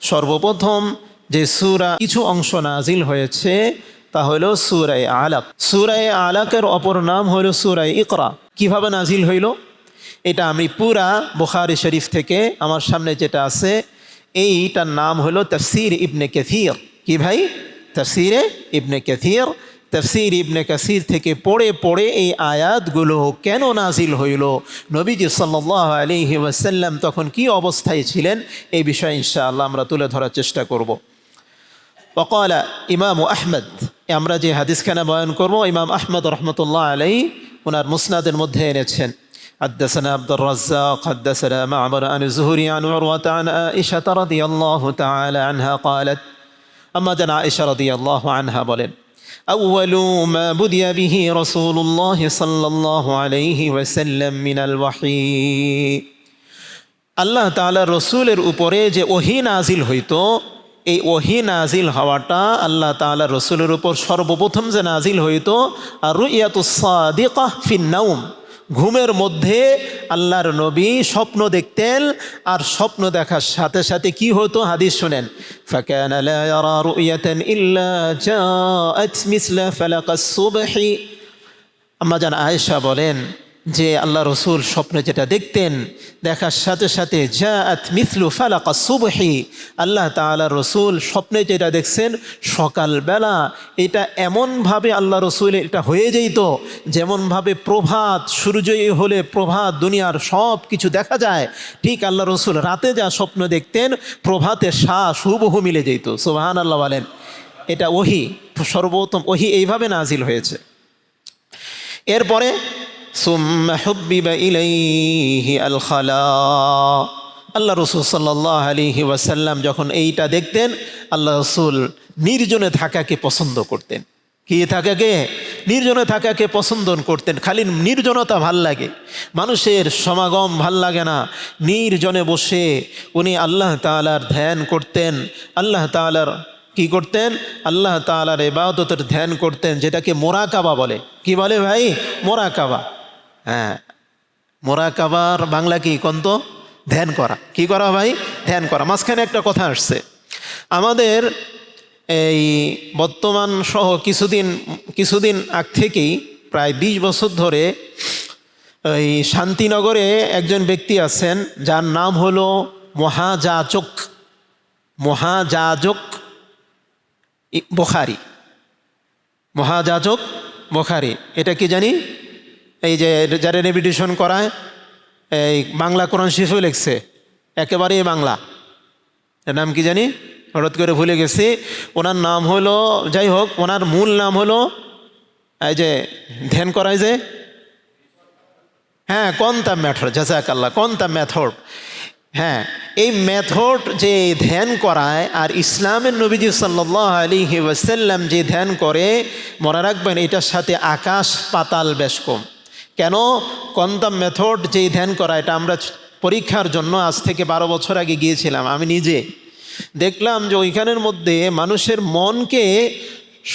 সর্বপ্রথম যে সুরা কিছু অংশ নাজিল হয়েছে, তা হলো সুরাই আলাক। সুরাই আলাকের অপর নাম হলো সুরাই ইকরা। কীভাবে নাজিল হইল? এটা আমি পুরা বুখারি শরীফ থেকে আমার সামনে যেটা আছে, এইটার নাম হলো তফসির ইবনে কেথির কি ভাই? তফসিরে ইবনে কেথির তফসির ইবনে কাসির থেকে পড়ে পড়ে এই আয়াতগুলো কেন নাজিল হইল নবীজি সাল্লাহ আলিহি ওয়াসাল্লাম তখন কি অবস্থায় ছিলেন এই বিষয়ে ইনশাআল্লাহ আমরা তুলে ধরার চেষ্টা করব وقال ইমাম আহমদ আমরা যে হাদিসখানা বয়ান করব ইমাম আহমদ রহমতুল্লাহ আলাই ওনার মুসনাদের মধ্যে এনেছেন حدثنا عبد الرزاق حدثنا معمر عن الزهري عن عروة عن عائشة رضي الله تعالى عنها قالت أما جن عائشة رضي الله عنها বলেন أول ما بدي به رسول الله صلى الله عليه وسلم من الوحي আল্লাহ তাআলা রসুলের উপরে যে ওহি নাজিল হইতো এই ওহি নাজিল হওয়াটা আল্লাহ তাআলা রসুলের উপর সর্বপ্রথম যে নাজিল হইতো আর রুইয়াতুসাদিকা ফিন্নাউম ঘুমের মধ্যে আল্লাহর নবী স্বপ্ন দেখতেন আর স্বপ্ন দেখার সাথে সাথে কি হতো হাদিস শুনেন فكان لا يرى رؤية إلا جاءت مثل فلق الصبح আম্মা জান আয়েশা বলেন যে আল্লাহ রসুল স্বপ্নে যেটা দেখতেন, দেখার সাথে সাথে, জাআত মিথলু ফালাকা সুবহি। আল্লাহ তাআলা রসুল স্বপ্নে যেটা দেখছেন, সকালবেলা এটা এমনভাবে আল্লাহ রসুল এটা হয়ে যেত, যেমনভাবে প্রভাত, সূর্যই হলে প্রভাত, দুনিয়ার সব কিছু দেখা যায়। ঠিক আল্লাহ রসুল রাতে যা স্বপ্ন দেখতেন প্রভাতে শ্বাস হুবহু মিলে যেত। সোহান আল্লাহ বলেন, এটা ওহি, সর্বোত্তম ওহি এইভাবে নাজিল হয়েছে। এরপরে হুব্বিবা ইলাইহি আল খালা আল্লাহ রসুল সাল্লাহ আলিহি ওয়াসাল্লাম যখন এইটা দেখতেন, আল্লাহ রসুল নির্জনে থাকাকে পছন্দ করতেন। কি থাকাকে? নির্জনে থাকাকে পছন্দ করতেন। খালি নির্জনতা ভালো লাগে। মানুষের সমাগম ভালো লাগে না। নির্জনে বসে উনি আল্লাহ তালার ধ্যান করতেন। আল্লাহ তালার কি করতেন? আল্লাহ তালার এবাদতের ধ্যান করতেন, যেটাকে মোরাকাবা বলে। কি বলে ভাই? মোরাকাবা। হ্যাঁ। মোরাকাবার বাংলা কি কন্ত ধ্যান করা। কি করা ভাই? ধ্যান করা। মাঝখানে একটা কথা আসছে। আমাদের এই বর্তমান সহ কিছুদিন কিছুদিন আগ থেকেই প্রায় ২০ বছর ধরে এই শান্তিনগরে একজন ব্যক্তি আছেন, যার নাম হলো মহাযাচক মহাযাজক ই- বোখারি। মহাযাজক বোখারি। এটা কি জানি? এই যে যারা রেভিডেশন করায়, এই বাংলা কোরআন শিশু লিখছে। একেবারেই বাংলা। নাম কি জানি? হঠাৎ করে ভুলে গেছি। ওনার নাম হলো, যাই হোক, ওনার মূল নাম হলো, এই যে ধ্যান করায় যে হ্যাঁ কন্তা ম্যাথড জাজাকাল্লাহ কন্তা মেথড হ্যাঁ এই মেথড যে ধ্যান করায়, আর ইসলামের নবীজি সাল্লাহ আলী ওয়াসাল্লাম যে ধ্যান করে, মনে রাখবেন, এটার সাথে আকাশ পাতাল বেশ কম। কেন কন্তাম মেথড যেই ধ্যান করা, এটা আমরা পরীক্ষার জন্য আজ থেকে বারো বছর আগে গিয়েছিলাম, আমি নিজে। দেখলাম যে ওইখানের মধ্যে মানুষের মনকে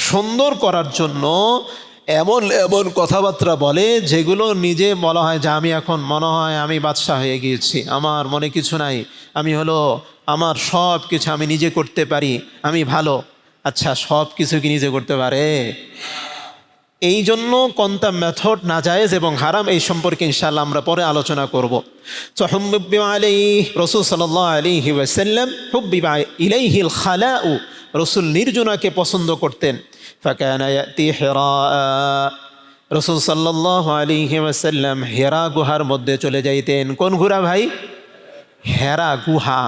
সুন্দর করার জন্য এমন এমন কথাবার্তা বলে, যেগুলো নিজে বলা হয় যে আমি এখন মনে হয় আমি বাদশাহ হয়ে গিয়েছি, আমার মনে কিছু নাই, আমি হলো, আমার সব কিছু আমি নিজে করতে পারি, আমি ভালো। আচ্ছা সব কিছু কি নিজে করতে পারে? এই জন্য কন্তা মেথড নাজায়েজ এবং হারাম এই সম্পর্কে ইনশাল্লাহ আমরা পরে আলোচনা করব। চহম্বিবা আলাই রসুল সাল্লাহ আলিহি ওয়াসাল্লাম হুব্বিবা ইলাইহিল উ রসুল নির্জনাকে পছন্দ করতেন। ফাকানা ইয়াতি হেরা রসুল সাল্লাহ আলিহি ওয়াসাল্লাম হেরা গুহার মধ্যে চলে যাইতেন। কোন ঘুরা ভাই? হেরা গুহা।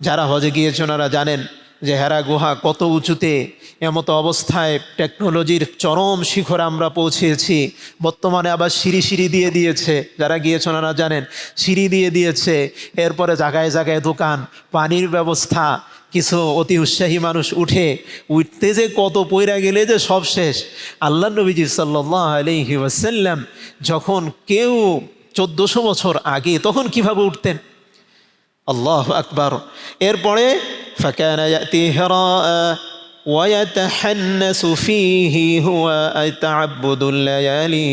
যারা হজে গিয়েছে ওনারা জানেন যে হেরা গুহা কত উঁচুতে, এমতো অবস্থায় টেকনোলজির চরম শিখরে আমরা পৌঁছেছি। বর্তমানে আবার সিঁড়ি সিঁড়ি দিয়ে দিয়েছে। যারা গিয়েছে ওনারা জানেন, সিঁড়ি দিয়ে দিয়েছে। এরপরে জায়গায় জায়গায় দোকান, পানির ব্যবস্থা, কিছু অতি উৎসাহী মানুষ উঠে, উঠতে যে কত পয়রা গেলে যে সব শেষ। আল্লাহ নবীজি সাল্লাহ আলহি যখন কেউ চোদ্দোশো বছর আগে তখন কীভাবে উঠতেন? আল্লাহ আকবর এরপরে فكان يأتي هراء ويتحنس فيه هو تعبد الليالي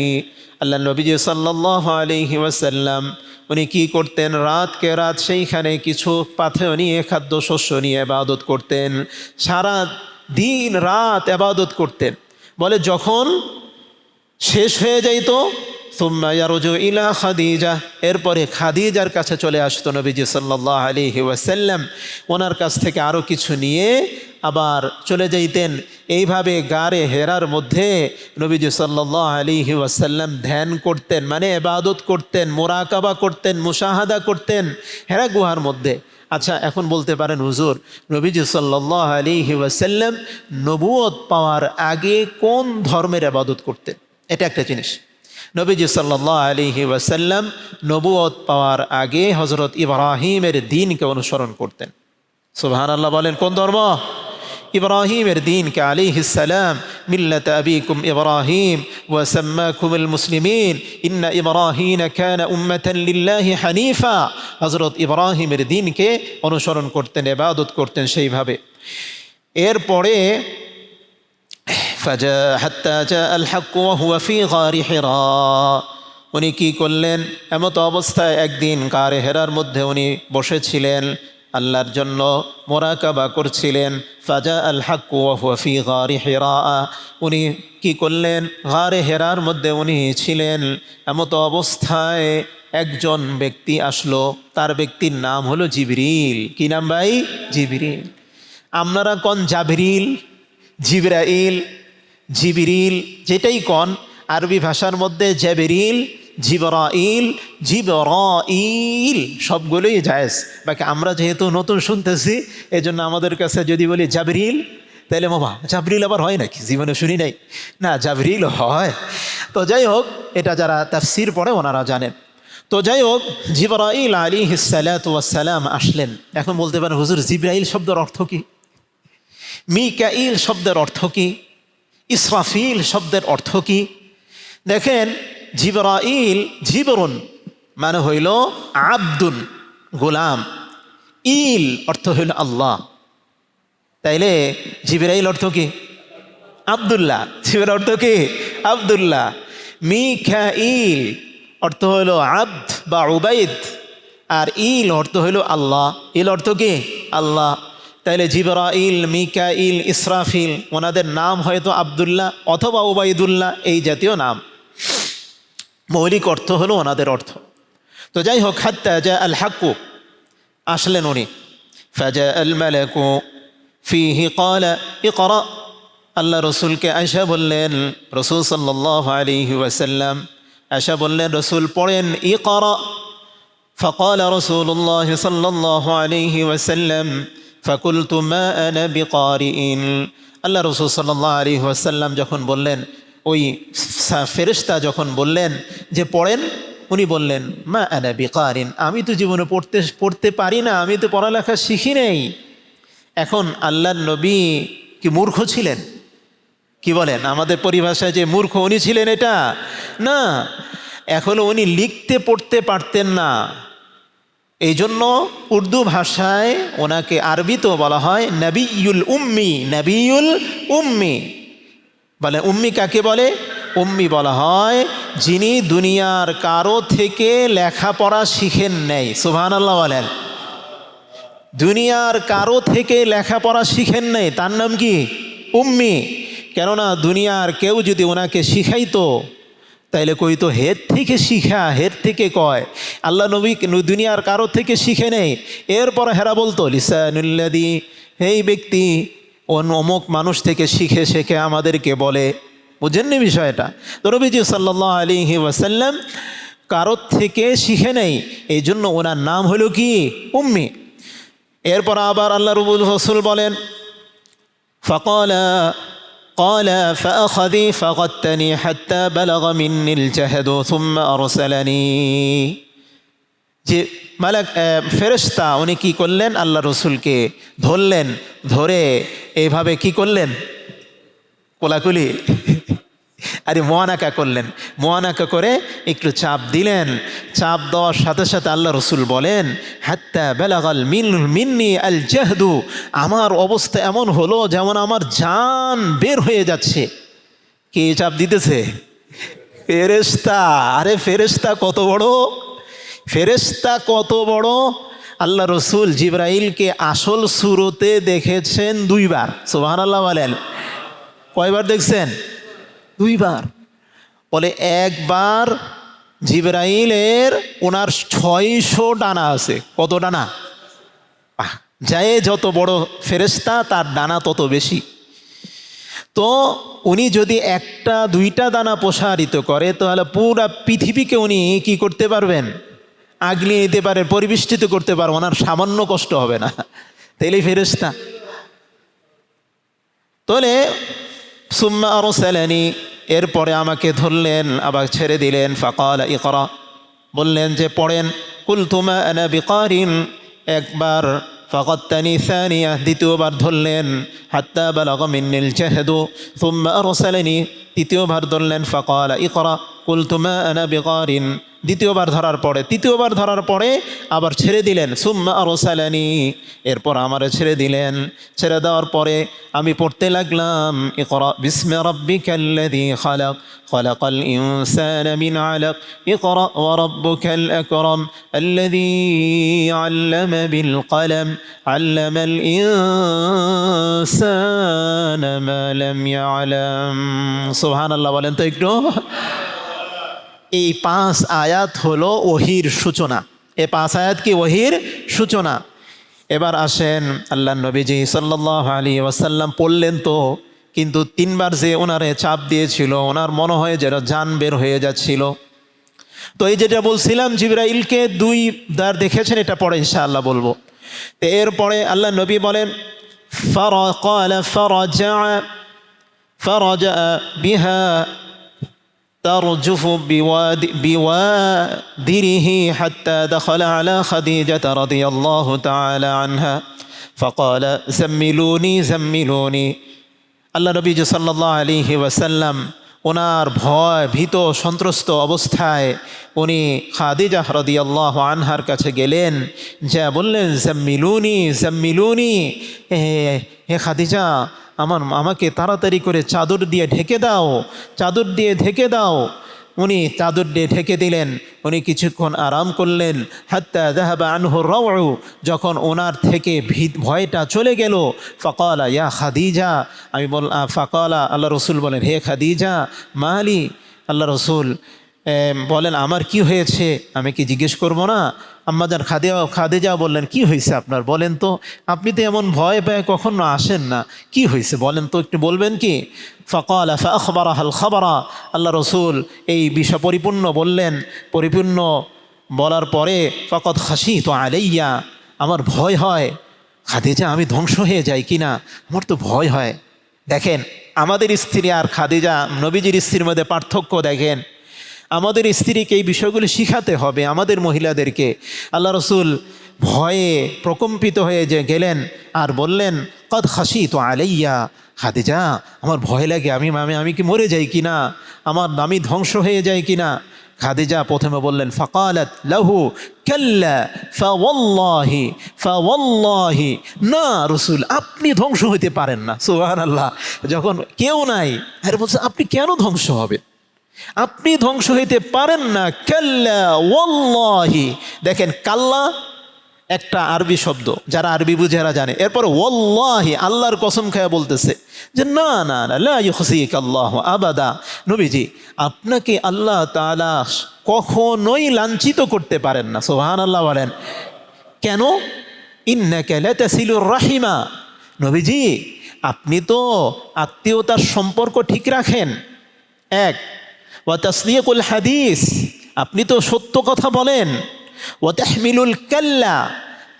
আল্লাহ নবীজি সাল্লাহ আলহি ওয়াসাল্লাম উনি কি করতেন রাতকে রাত সেইখানে কিছু পাথেয় নিয়ে খাদ্য শস্য নিয়ে আবাদত করতেন সারা দিন রাত আবাদত করতেন বলে যখন শেষ হয়ে যাইত সুম্মা ইলা খাদিজা। এরপরে খাদিজার কাছে চলে আসতো নবীজি সাল্লাহ আলাইহি ওয়াসাল্লাম। ওনার কাছ থেকে আরও কিছু নিয়ে আবার চলে যাইতেন। এইভাবে গারে হেরার মধ্যে নবীজি সাল্লাহ আলাইহি ওয়াসাল্লাম ধ্যান করতেন মানে এবাদত করতেন, মোরাকাবা করতেন, মুশাহাদা করতেন হেরা গুহার মধ্যে। আচ্ছা এখন বলতে পারেন, হুজুর, নবীজি সাল্লাহ আলিহি ওয়াসাল্লাম নবুয়ত পাওয়ার আগে কোন ধর্মের আবাদত করতেন? এটা একটা জিনিস। নবীজি সাল্লাহ আলিহি ওয়াসাল্লাম নবুয়ত পাওয়ার আগে হজরত ইব্রাহিমের দিনকে অনুসরণ করতেন। সুবহান আল্লাহ বলেন, কোন ধর্ম? ইব্রাহিমের দিনকে আলিহ সালাম, মিল্লাত আবিকুম ইব্রাহিম ওয়াসাম্মাকুম মুসলিমিন, ইন্না ইব্রাহিম কান উম্মাতান লিল্লাহি হানিফা। হজরত ইব্রাহিমের দিনকে অনুসরণ করতেন এবাদত করতেন সেইভাবে। এরপরে ফাজা হাত্তা ফি গারি হিরা। উনি কি করলেন? এমতো অবস্থায় একদিন কারে হেরার মধ্যে উনি বসেছিলেন, আল্লাহর জন্য মোরাকাবা করছিলেন, ফাজা আল হাক্কু ওয়াফি গারি হেরা। উনি কি করলেন? গারে হেরার মধ্যে উনি ছিলেন, এমতো অবস্থায় একজন ব্যক্তি আসলো, তার ব্যক্তির নাম হলো জিবরিল। কি নাম ভাই? জিবরিল। আপনারা কন জাবরিল? জিবরাইল। জিবরিল, যেটাই কন, আরবি ভাষার মধ্যে জাবরিল, জিবরাইল জিবরাইল, সবগুলোই জায়েজ। বাকি আমরা যেহেতু নতুন শুনতেছি, এজন্য আমাদের কাছে যদি বলি জাবরিল, তাহলে মামা, জাবরিল আবার হয় নাকি? জীবনে শুনি নাই। না, জাবরিল হয়। তো যাই হোক, এটা যারা তাফসির পড়ে ওনারা জানেন। তো যাই হোক, জিবরাইল আলী হিসালাম আসলেন। এখন বলতে পারেন, হুজুর জিব্রাইল শব্দের অর্থ কি? মিকাইল শব্দের অর্থ কি? ইসরাফিল শব্দের অর্থ কি? দেখেন, জিবরাইল জিবরুন মানে হইল আব্দুল গোলাম। ইল অর্থ হইল আল্লাহ। তাইলে জিবরাইল অর্থ কি? আবদুল্লাহ। জিবের অর্থ কি? আবদুল্লাহ। মিখা ইল অর্থ হইল আব্দ বা উবাইদ। আর ইল অর্থ হইল আল্লাহ। ইল অর্থ কি? আল্লাহ। তাইলে জিবরাইল, মিকাইল, ইসরাফিল, ওনাদের নাম হয়তো আবদুল্লাহ অথবা ওবায়দুল্লাহ এই জাতীয় নাম। মৌলিক অর্থ হলো ওনাদের অর্থ। তো যাই হোক, হাত্তা যা আল হাক্কু, আসলেন উনি। ফাজা আল মালাকু, ফিহি কলা ইকরা। আল্লাহ রসুলকে আয়সা বললেন, রসুল সাল্লাহ আলিহি ওয়াসাল্লাম আয়সা বললেন, রসুল পড়েন, ইকরা। ফকল রসুল্লাহ সাল্লাহ আলিহি ওয়াসাল্লাম ফাকুল আল্লাহ রসুল সাল্লাহ আলী ওয়াসাল্লাম যখন বললেন, ওই ফেরিস্তা যখন বললেন যে পড়েন, উনি বললেন, মা আনা বিকারিন আমি তো জীবনে পড়তে পড়তে পারি না, আমি তো পড়ালেখা শিখি নেই। এখন আল্লাহ নবী কি মূর্খ ছিলেন? কি বলেন? আমাদের পরিভাষায় যে মূর্খ উনি ছিলেন এটা? না, এখন উনি লিখতে পড়তে পারতেন না। এই জন্য উর্দু ভাষায় ওনাকে আরবিতেও বলা হয় নবিউল উম্মি নবিউল উম্মি। বলে উম্মি কাকে বলে? উম্মি বলা হয় যিনি দুনিয়ার কারও থেকে লেখাপড়া শিখেন নেই। সুবহান আল্লাহ বলেন। দুনিয়ার কারও থেকে লেখাপড়া শিখেন নেই, তার নাম কি? উম্মি। কেননা দুনিয়ার কেউ যদি ওনাকে শিখাইতো তাইলে কই তো, হের থেকে শিখা, হের থেকে কয়। আল্লাহ নবী দুনিয়ার কারও থেকে শিখে নেই। এরপর হেরা বলতো লিসানুল্লাদি এই ব্যক্তি, অন অমুক মানুষ থেকে শিখে শেখে আমাদেরকে বলে। বুঝেননি বিষয়টা? তো নবীজি সাল্লাহ আলী ওয়াসাল্লাম কারোর থেকে শিখে নেই। এই জন্য ওনার নাম হলো কি? উম্মি। এরপর আবার আল্লাহ রবুল হসুল বলেন, ফকলা قال فأخذي فغتني حتى بلغ مني الجهد ثم أرسلني যে মালাক ফেরেশতা উনি কি করলেন আল্লাহ রসুলকে ধরলেন ধরে এইভাবে কি করলেন কোলাকুলি আরে মোয়ানাকা করলেন। মোয়ানাকা করে একটু চাপ দিলেন। চাপ দেওয়ার সাথে সাথে আল্লাহ রসুল বলেন, হাত্তা বেলাগাল মিন, মিন্নি আল জাহদু। আমার অবস্থা এমন হলো যেমন আমার জান বের হয়ে যাচ্ছে। কে চাপ দিতেছে? ফেরেস্তা আরে ফেরেস্তা কত বড়? ফেরেস্তা কত বড়? আল্লাহ রসুল জিব্রাইলকে আসল সুরতে দেখেছেন দুইবার। সোহান আল্লাহ বলেন। কয়বার দেখছেন? দুইবার। বলে, একবার জিব্রাইলের ওনার ছয়শো ডানা আছে। কত ডানা? যায় যত বড় ফেরেস্তা তার ডানা তত বেশি। তো উনি যদি একটা, দুইটা দানা প্রসারিত করে, তাহলে পুরা পৃথিবীকে উনি কি করতে পারবেন? আগলিয়ে নিতে পারেন পরিবেষ্টিত করতে পারবেন ওনার সামান্য কষ্ট হবে না। তাইলে ফেরেস্তা তোলে সুম্মা আরসালানি, এরপরে আমাকে ধরলেন, আবার ছেড়ে দিলেন, ফাকাল ইকরা, বললেন যে, পড়েন কুলতুমা আনা বিকারিন, একবার, ফাকাত্তানি সানিয়া, দ্বিতীয়বার ধরলেন, হাত্তা বালাগ মিন্নিল জাহদু, সুম্মা আরসালানি, তৃতীয়বার ধরলেন, ফাকাল ইকরা কুলতুমা আনা বিকারিন দ্বিতীয়বার ধরার পরে, তৃতীয়বার ধরার পরে আবার ছেড়ে দিলেন। সুম্মা আরসালানি, এরপর আমারে ছেড়ে দিলেন। ছেড়ে দেওয়ার পরে আমি পড়তে লাগলাম, ইকরা বিসমে রাব্বিকাল্লাযী খালাক মিন আলাক, ইকরা ওয়া রাব্বুকাল আকরাম, আল্লাযী আল্লামা বিল কলম, আল্লামাল ইনসানা মা লাম ইয়ালাম। সুবহানাল্লাহ, বলেন তো একটু। এই পাঁচ আয়াত হলো ওহির সূচনা। এ পাঁচ আয়াত কি ওহির সূচনা? এবার আসেন আল্লাহ নবীজি সাল্লাহ আলী ওয়াসাল্লাম পড়লেন তো, কিন্তু তিনবার যে ওনারে চাপ দিয়েছিল, ওনার মনে হয় যেন যান বের হয়ে যাচ্ছিল। তো এই যেটা বলছিলাম জিবরাইলকে দুই দ্বার দেখেছেন, এটা পরে ইনশাআল্লাহ বলব। তো এরপরে আল্লাহ নবী বলেন, ফর ফর বিহা ترجف بواد بوادره حتى دخل على خديجة رضي الله تعالى عنها فقال زملوني زملوني আল্লাহ নবী সাল্লাহ আলিহি ওয়াসাল্লাম ওনার ভয় ভীত সন্ত্রস্ত অবস্থায় উনি খাদিজা রদিয়াল্লাহ আনহার কাছে গেলেন যা বললেন জাম্মিলুনি জাম্মিলুনি হে হে খাদিজা আমার আমাকে তাড়াতাড়ি করে চাদর দিয়ে ঢেকে দাও, চাদর দিয়ে ঢেকে দাও। উনি চাদর দিয়ে ঢেকে দিলেন, উনি কিছুক্ষণ আরাম করলেন। হাত্তা দেহাবা আনহুর রাউ যখন ওনার থেকে ভিত ভয়টা চলে গেল, ফকালা ইয়া খাদিজা। আমি বল ফকালা, আল্লাহ রসুল বলেন, হে খাদিজা, মালি। আল্লাহ রসুল বলেন, আমার কি হয়েছে? আমি কি জিজ্ঞেস করব না? আম্মাজান খাদিয়া খাদিজা বললেন, কি হয়েছে আপনার? বলেন তো, আপনি তো এমন ভয় পায় কখনো আসেন না। কি হয়েছে? বলেন তো, একটু বলবেন কি? ফকাল আখবরা হাল খবরা, আল্লাহ রসুল এই বিষয় পরিপূর্ণ বললেন। পরিপূর্ণ বলার পরে ফকত হাসি তো আলাইয়া আমার ভয় হয়। খাদিজা, আমি ধ্বংস হয়ে যাই কি না? আমার তো ভয় হয়। দেখেন, আমাদের স্ত্রী আর খাদিজা, নবীজির স্ত্রীর মধ্যে পার্থক্য দেখেন। আমাদের স্ত্রীকে এই বিষয়গুলো শিখাতে হবে আমাদের মহিলাদেরকে। আল্লাহ রসুল ভয়ে প্রকম্পিত হয়ে যে গেলেন আর বললেন, কদ খাসি তো আলাইয়া খাদিজা, আমার ভয় লাগে, আমি আমি আমি কি মরে যাই কি না আমার আমি ধ্বংস হয়ে যাই কি না খাদিজা প্রথমে বললেন, ফকালত লাহু কাল্লা ফাওয়াল্লাহি ফাওয়াল্লাহি, না রসুল, আপনি ধ্বংস হইতে পারেন না। সুবহানাল্লাহ। যখন কেউ নাই আর বলছে আপনি কেন ধ্বংস হবেন? আপনি ধ্বংস হইতে পারেন না। কাল্লা ওয়াল্লাহি। দেখেন, কাল্লা একটা আরবি শব্দ, যারা আরবি বুঝে এরা জানে। এরপর ওয়াল্লাহি, আল্লাহর কসম খায়া বলতেছে যে, না না না আল্লাহ আবাদা। নবীজি, আপনাকে আল্লাহ তালা কখনোই লাঞ্ছিত করতে পারেন না। সোহান আল্লাহ বলেন। কেন? ইন্নাকা লাতাসিলুর রাহিমা। নবীজি, আপনি তো আত্মীয়তার সম্পর্ক ঠিক রাখেন। এক ওয়া তাসদিকুল হাদিস, আপনি তো সত্য কথা বলেন। ওয়া তাহমিলুল কাল্লা,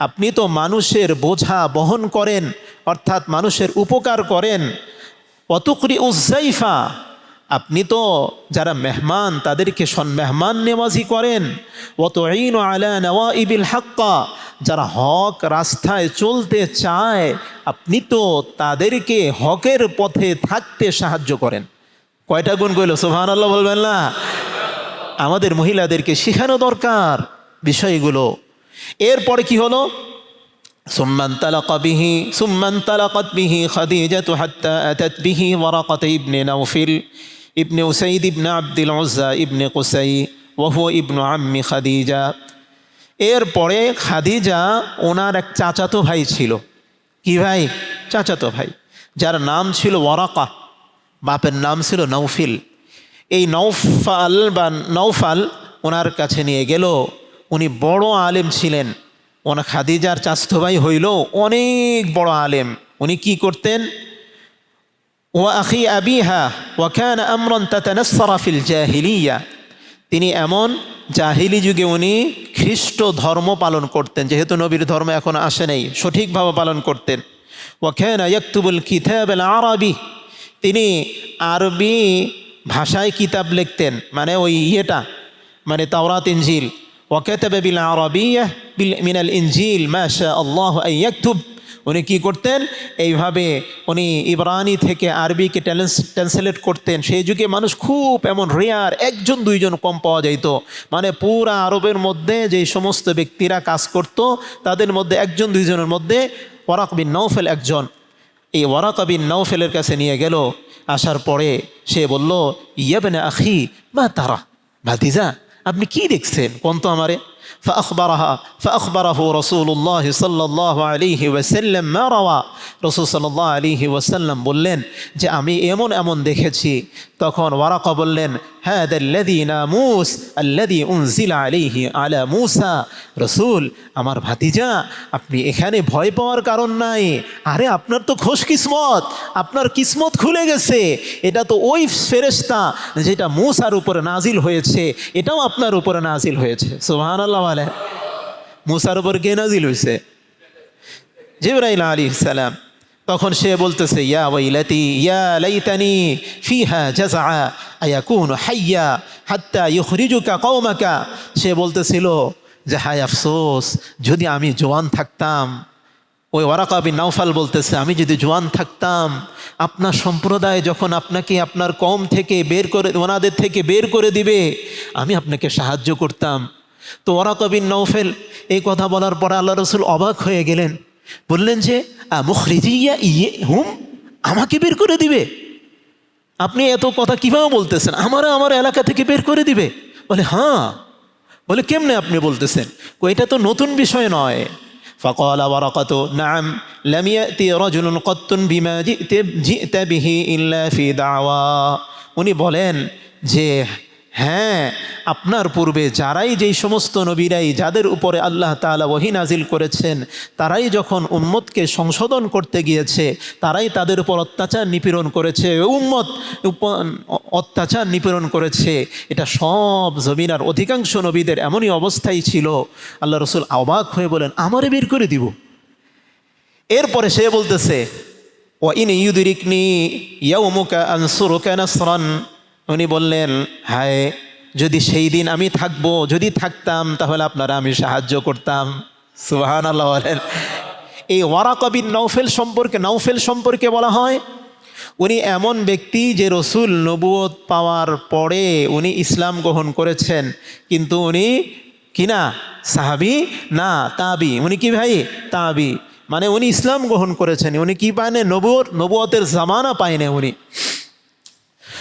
আপনি তো মানুষের বোঝা বহন করেন, অর্থাৎ মানুষের উপকার করেন। অতুকরি উজ্জাইফা আপনি তো যারা মেহমান, তাদেরকে সন মেহমান নেওয়াজি করেন। অত ঈন আলা নেওয়া ইবিল হাক্কা, যারা হক রাস্তায় চলতে চায়, আপনি তো তাদেরকে হকের পথে থাকতে সাহায্য করেন। কয়টা গুণ কইল? সোহান আল্লাহ বলবেন না। আমাদের মহিলাদেরকে শেখানো দরকার বিষয়গুলো। এরপরে কি হলো? বিহি বিহি বিহি ইবনে ইবনে ইবনে ইবনে এরপরে খাদিজা ওনার এক চাচাতো ভাই ছিল। কি ভাই? চাচাতো ভাই। যার নাম ছিল ওয়ারাকা। বাপের নাম ছিল নৌফিল এই নৌফাল বা নৌফাল ওনার কাছে নিয়ে গেল। উনি বড় আলেম ছিলেন। ওনা খাদিজার চাস্তো ভাই হইল অনেক বড় আলেম। উনি কি করতেন? ওয়াখি আবিহা ওয়াখান আমরন তাতানাসসারা ফিল জাহিলিয়া। তিনি এমন জাহিলি যুগে উনি খ্রিস্ট ধর্ম পালন করতেন। যেহেতু নবীর ধর্ম এখন আসে নাই, সঠিকভাবে পালন করতেন। ওয়াখান ইয়াকতুবুল কিতাব আল আরবি। তিনি আরবি ভাষায় কিতাব লিখতেন মানে ওই ইয়েটা মানে তাওরাত, ইনজিল। ওয়াকাতাবা বিল আরবিয়াহ বিল, মিনাল ইনজিল, মা শা আল্লাহ ইয়াকতুব। উনি কি করতেন? এইভাবে উনি ইবরানি থেকে আরবিকে ট্রান্সলেট করতেন। সেই যুগে মানুষ খুব এমন রেয়ার একজন, দুইজন কম পাওয়া যাইতো। মানে পুরা আরবের মধ্যে যে সমস্ত ব্যক্তিরা কাজ করত, তাদের মধ্যে একজন, দুইজনের মধ্যে ওয়ারাক বিন নৌফেল একজন। এই ওয়ারাক বিন নৌফেলের কাছে নিয়ে গেল আসার পরে সে বলল ইয়াবেন আখি বা তারা ভাতিজা আপনি কি দেখছেন কোন তো আমারে فأخبرها فأخبره رسول الله صلى الله عليه وسلم ما روى রসুল সাল্লাহ আলিহি ওয়াসাল্লাম বললেন যে আমি এমন এমন দেখেছি তখন ওয়ারাকা বললেন হ্যাঁ দাল্লাদি নামুস আল্লাদি উনজিলা আলিহি আলা মুসা রসুল আমার ভাতিজা, আপনি এখানে ভয় পাওয়ার কারণ নাই। আরে, আপনার তো খোশ কিসমত, আপনার কিসমত খুলে গেছে। এটা তো ওই ফেরেস্তা যেটা মুসার উপরে নাজিল হয়েছে, এটাও আপনার উপরে নাজিল হয়েছে। সুবাহান আল্লাহ মুসার উপর কে নাজিল হয়েছে? জিব্রাইল আলী সালাম। তখন সে বলতেছে, ইয়া ওয়াইলাতি, ইয়া লাইতানি ফিহা জাযা আয়াকুন হাইয়া হাত্তা ইখরিজুকা কওমাকা। সে বলতেছিল যে, হায় আফসোস, যদি আমি জোয়ান থাকতাম। ওই ওয়ারাকা বিন নাওফাল বলতেছে, আমি যদি জোয়ান থাকতাম, আপনার সম্প্রদায় যখন আপনাকে আপনার কম থেকে বের করে, ওনাদের থেকে বের করে দিবে, আমি আপনাকে সাহায্য করতাম। তো ওয়ারাকা বিন নৌফেল এই কথা বলার পর আল্লাহ রসুল অবাক হয়ে গেলেন। বললেন যে মুখরিজিয়া ইয়ে হুম আমাকে বের করে দিবে আপনি এত কথা কিভাবে বলতেছেন আমারা আমার এলাকা থেকে বের করে দিবে বলে হ্যাঁ বলে কেমনে আপনি বলতেছেন কো এটা তো নতুন বিষয় নয় فقال ورقة نعم لم يأتي رجل قط بما جئت, جئت به إلا في دعوى উনি বলেন যে হ্যাঁ আপনার পূর্বে যারাই যেই সমস্ত নবীরাই, যাদের উপরে আল্লাহ তালা ওহি নাজিল করেছেন, তারাই যখন উম্মতকে সংশোধন করতে গিয়েছে, তারাই তাদের উপর অত্যাচার নিপীড়ন করেছে উম্মত অত্যাচার নিপীড়ন করেছে। এটা সব জমিনার অধিকাংশ নবীদের এমনই অবস্থাই ছিল। আল্লাহ রসুল অবাক হয়ে বলেন, আমারে বের করে দিব। এরপরে সে বলতেছে ও ইন ইউদিরিকনি ইয়াউমুকা আনসুরুকা নাসরান। উনি বললেন, হায়, যদি সেই দিন আমি থাকব, যদি থাকতাম, তাহলে আপনারা আমি সাহায্য করতাম। সুবাহান আল্লাহ বলেন। এই ওয়ারাকবিন নৌফেল সম্পর্কে নৌফেল সম্পর্কে বলা হয়, উনি এমন ব্যক্তি যে রসুল নবুয়ত পাওয়ার পরে উনি ইসলাম গ্রহণ করেছেন। কিন্তু উনি কিনা সাহাবি? না, তাবি। উনি কি ভাই? তাবি। মানে উনি ইসলাম গ্রহণ করেছেন। উনি কি পায়নি? নবুয়ত, নবুয়তের জামানা পায়নি উনি।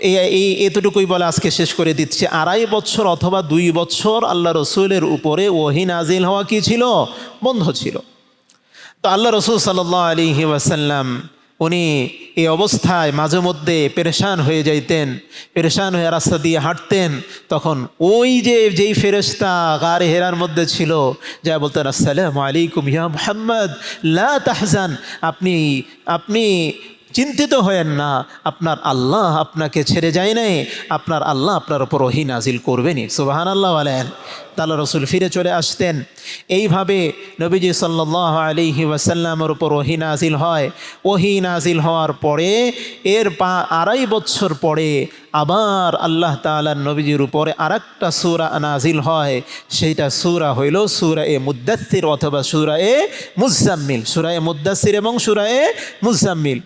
এই এতটুকুই বলে আজকে শেষ করে দিচ্ছে। আড়াই বছর অথবা দুই বছর আল্লাহ রসুলের উপরে ওহি নাজিল হওয়া কি ছিল? বন্ধ ছিল। তো আল্লাহ রসুল সাল্লাহ আলী ওয়াসাল্লাম, উনি এই অবস্থায় মাঝে মধ্যে পেরেশান হয়ে যাইতেন, পেরেশান হয়ে রাস্তা দিয়ে হাঁটতেন। তখন ওই যে, যেই ফেরেস্তা গারে হেরার মধ্যে ছিল, যা বলতেন, আসসালাম আলাইকুম ইয়া মোহাম্মদ, লা তাহজান। আপনি আপনি চিন্তিত হয়েন না, আপনার আল্লাহ আপনাকে ছেড়ে যায় নাই, আপনার আল্লাহ আপনার ওপর ওহি নাজিল করবেনি সুবাহান আল্লাহ আলেন তাল্লা রসুল ফিরে চলে আসতেন। এইভাবে নবীজি সাল্লাহ আলিহি ওয়াসাল্লামের ওপর ওহি নাজিল হয়। ওহি নাজিল হওয়ার পরে, এর পা আড়াই বছর পরে আবার আল্লাহ তালার নবীজির উপরে আর একটা সুরা নাজিল হয়। সেইটা সুরা হইল সুরা এ মুদাসির অথবা সুরা এ মুজাম্মিল। সুরা এ মুদাসির এবং সুরা এ মুজাম্মিল।